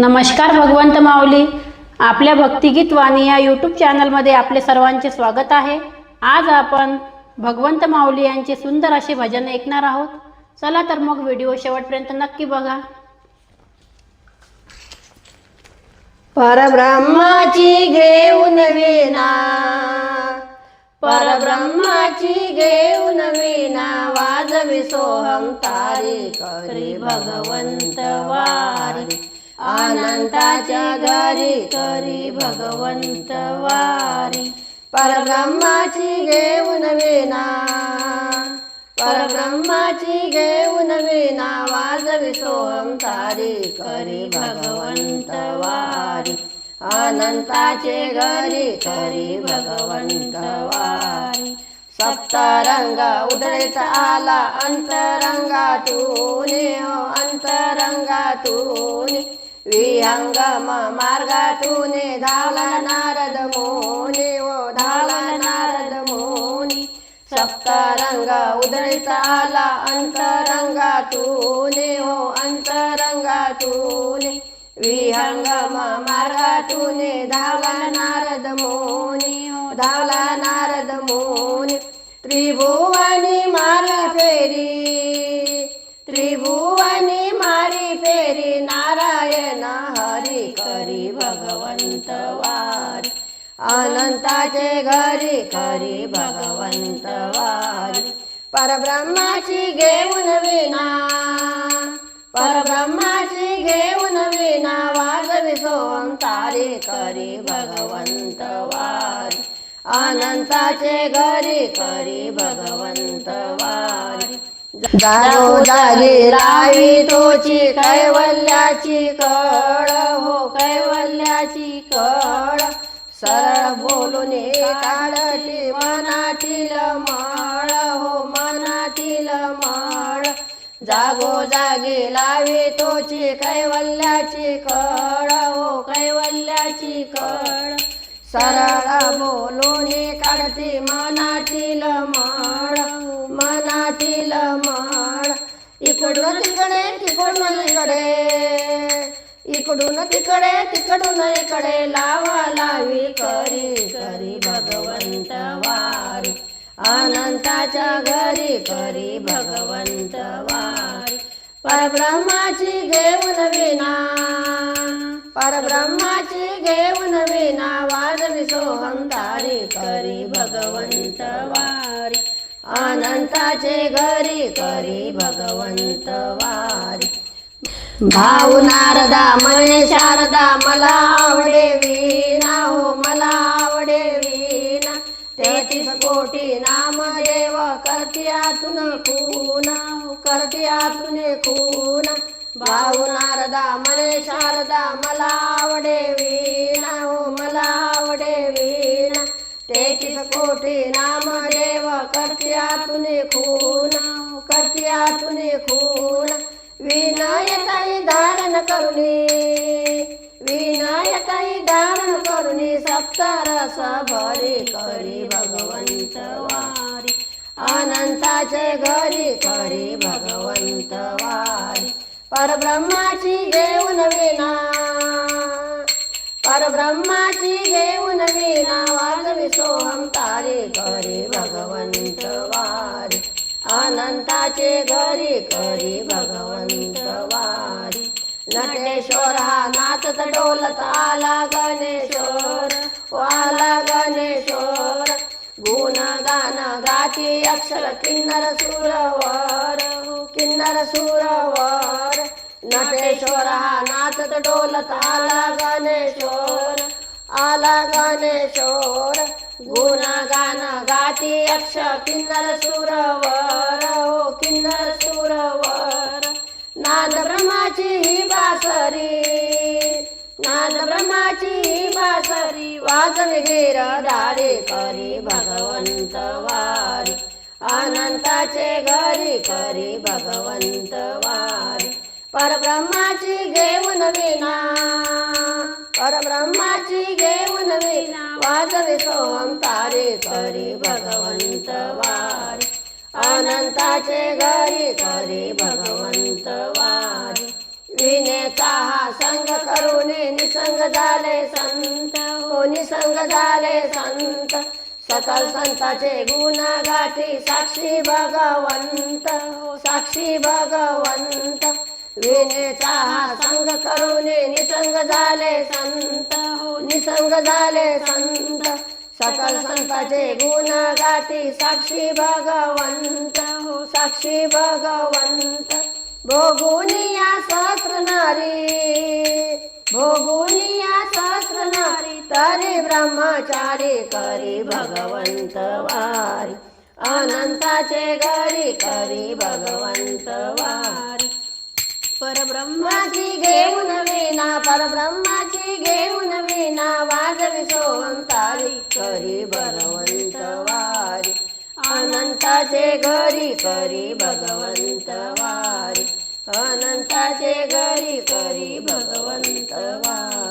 नमस्कार भगवंत माऊली. आपल्या भक्तिगीत वाणी या यूट्यूब चॅनलमध्ये आपले सर्वांचे स्वागत आहे. आज आपण भगवंत माऊली यांचे सुंदर असे भजन ऐकणार आहोत. चला तर मग व्हिडिओ शेवटपर्यंत नक्की बघा. परब्रह्माची घेऊन विना परब्रह्माची घेऊन विना वाजवी सोहम तारी करी भगवंत वारी. अनंताच्या घरी करी भगवंत वारी. परब्रह्माची घेऊन विना परब्रह्माची घेऊन विना वाजवी सोहम तारी करी भगवंत वारी. अनंताचे घरी करी भगवंत वारी. सप्तरंग उधळीत आला अंतरंगा तू हो अंतरंगातून. विहंगम मार्गातून धावला नारद मोनी ओ धावला नारद मोनी. सप्तरंग उधळीत आला अंतरंगातून हो अंतरंगातून. विहंगम मार्गातून धावला नारद मोनी हो धावला नारद मोनी. त्रिभुवनी मार फेरी त्रिभुवनी हरी नारायण हरी करी भगवंत वारी. अनंताचे घरी करी भगवंत वारी. परब्रह्माची घेऊन विना परब्रह्माची घेऊन विना वाजवी सोम तारी करी भगवंत वारी. अनंताचे घरी करी भगवंत वारी. जागो जागी रावी तोची कैवल्याची कळ हो कैवल्याची कळ. सरळ बोलून काढती मनातील माळ हो मनातील माळ. जागो जागी लावी तोची कैवल्याची कळ हो कैवल्याची कळ. सरळ बोलून काढती मनातील माळ मनातील माळ. इकडून तिकडे तिकडून इकडे. इकडून तिकडे तिकडून इकडे लावा लावी करी करी भगवंत वारी. अनंताच्या घरी करी भगवंत वारी. परब्रह्माची घेऊन विना परब्रह्माची घेऊन विना वाजवी सोहम तारी करी भगवंत वारी. अनंताचे घरी करी भगवंत वारी. भाऊ नारदा म्हणे शारदा मला आवडे विना हो मला आवडे विना तेहतीस कोटी नाम देव करत्यातून खूना हो करत्यातून खून. भाऊ नारदा मने शारदा मला आवडे वीणा हो मला आवडे वीणा तेहतीस कोटी नाम देव करत्यातून खून करत्या तुने खून. विनायकाई धारण करुणी विनायकाई धारण करुणी सप्तरस भरी करी भगवंत वारी. अनंताचे घरी करी भगवंत वारी. परब्रह्माची घेऊन विना परब्रह्माची घेऊन विना वाजवी सोहम तारे करी भगवंत वारी. अनंताचे घरी करी भगवंत वारी. नटेश्वर हा नाचत डोलत आला गणेश्वर वाला गणेश्वर गुण गाना गाती अक्षर किन्नर सुरवर. किन्नर सुरवर नटेश्वर हा नाचत डोलत आला गणेश्वर आला गणेश्वर. गुना गान गाती अक्ष किन्नर सुरवर हो किन्नर सुरवर. नाद ब्रह्माची ही बासरी नाद ब्रह्माची ही बासरी. वाजवी गिर दारी करी भगवंत वारी. अनंताचे घरी करी भगवंत वारी. परब्रह्माची घेऊन विना परब्रह्माची घेऊन विना वाजवी सोहम तारी करी भगवंत वारी. अनंताचे घरी करी भगवंत वारी. विनेचा हा संग करून निसंग झाले संत. हो निसंग झाले संत? सकल संताचे गुण गाठी साक्षी भगवंत साक्षी भगवंत. विनेचा हा संग करून निसंग झाले संत हो निसंग झाले संत. सकल संताचे गुण गाठी साक्षी भगवंत हो साक्षी भगवंत. भोगुनिया सहस्र नारी भोगुनिया सहस्र नारी तरी ब्रह्मचारी करी भगवंत वारी अनंताचे घरी करी भगवंत वारी. परब्रह्माची घेऊन विना परब्रह्माची घेऊन विना वाजवी सोहंतारी करी भगवंत वारी. अनंताचे घरी करी भगवंत वारी. अनंताचे घरी करी भगवंत वारी